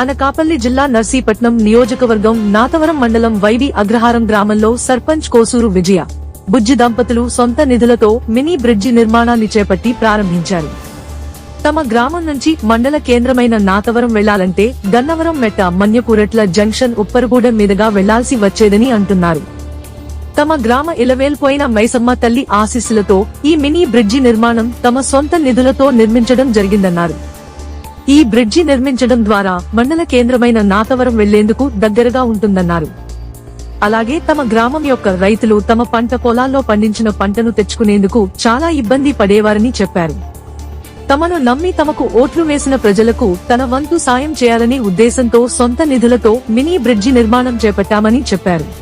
అనకాపల్లి జిల్లా నర్సీపట్నం నియోజకవర్గం నాతవరం మండలం వైవి అగ్రహారం గ్రామంలో సర్పంచ్ కోసూరు విజయ బుజ్జి దంపతులు సొంత నిధులతో మినీ బ్రిడ్జి నిర్మాణాన్ని చేపట్టి ప్రారంభించారు. తమ గ్రామం నుంచి మండల కేంద్రమైన నాతవరం వెళ్ళాలంటే గన్నవరం మెట్ట మన్యపురట్ల జంక్షన్ ఉప్పరగూడెం మీదుగా వెళ్ళాల్సి వచ్చేదని అంటున్నారు. తమ గ్రామ ఇలవేల్పోయిన మైసమ్మ తల్లి ఆశీస్సులతో ఈ మినీ బ్రిడ్జి నిర్మాణం తమ సొంత నిధులతో నిర్మించడం జరిగిందన్నారు. ఈ బ్రిడ్జి నిర్మించడం ద్వారా మండల కేంద్రమైన నాతవరం వెళ్ళేందుకు దగ్గరగా ఉంటుందన్నారు. అలాగే తమ గ్రామం యొక్క రైతులు తమ పంట పొలాల్లో పండించిన పంటను తెచ్చుకునేందుకు చాలా ఇబ్బంది పడేవారని చెప్పారు. తమను నమ్మి తమకు ఓట్లు వేసిన ప్రజలకు తన వంతు సాయం చేయాలనే ఉద్దేశంతో సొంత నిధులతో మినీ బ్రిడ్జి నిర్మాణం చేపట్టామని చెప్పారు.